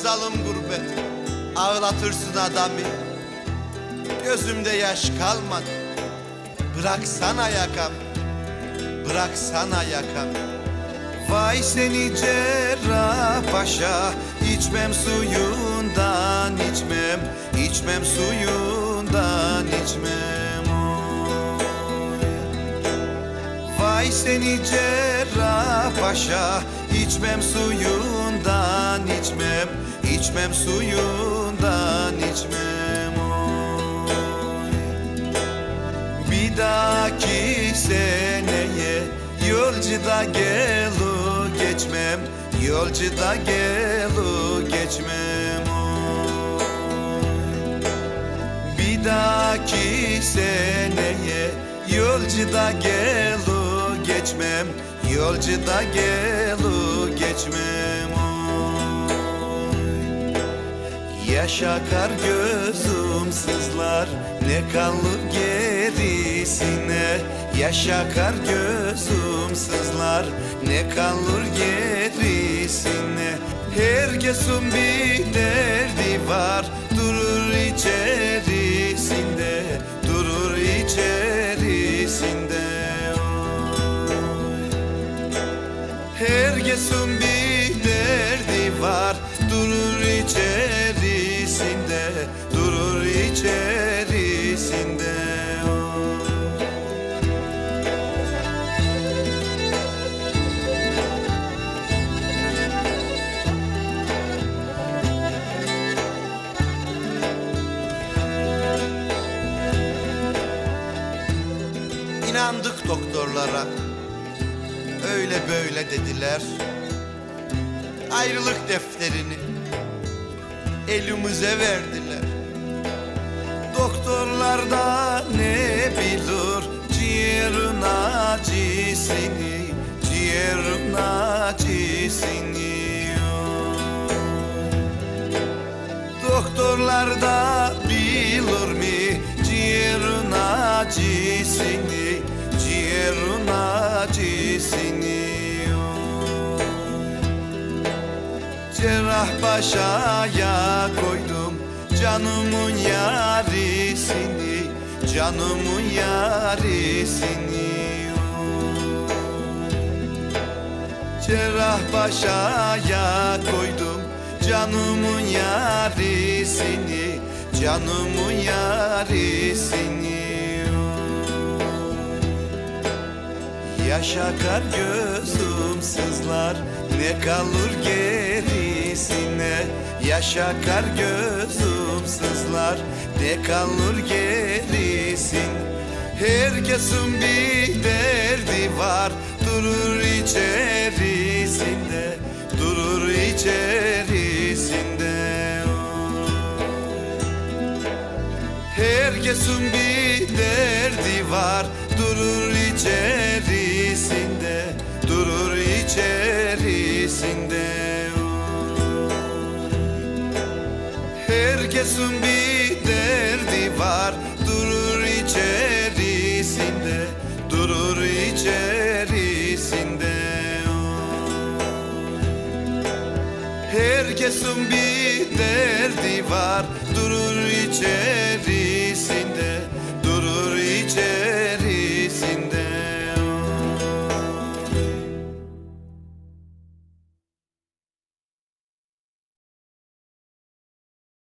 Sevdalım gurbet Ağlatırsın adamı Gözümde yaş kalmadı Bıraksana yakam Bıraksana yakam Vay seni cerrah paşa içmem suyundan içmem içmem suyundan içmem oy. Vay seni cerrah paşa içmem suyundan içmem içmem suyundan içmem oy. Bir dahaki seneye yolcuda gelu geçmem Yolcuda gelu geçmem oy. Bir dahaki seneye yolcuda gelu geçmem Yolcuda gelu oy. Yaşa kar gözüm sızlar Ne kalır gerisine Yaşa kar gözüm sızlar Ne kalır gerisine Herkesin bir derdi var Durur içerisinde Durur içerisinde. Herkesin bir derdi var Durur içerisinde İnandık doktorlara. Öyle böyle dediler. Ayrılık defterini Elimize verdiler. Doktorlar da ne bilir Ciğerin acısını Ciğerin acısını Doktorlar da bilir mi Ciğerin acısını Ciğerin acısını Cerrah başaya koydum Canımın yarisini Canımın yarisini. Cerrah başaya koydum Canımın yarisini Canımın yarisini Yaşa kar gözüm sızlar. Ne kalır gerisine? Yaşa kar gözüm sızlar. Ne kalır gerisin? Herkesin bir derdi var. Durur içerisinde Durur içerisinde. Herkesin bir derdi var. Durur içerisinde içerisinde Herkesin bir derdi var Durur içerisinde Durur içerisinde. Herkesin bir derdi var Durur içerisinde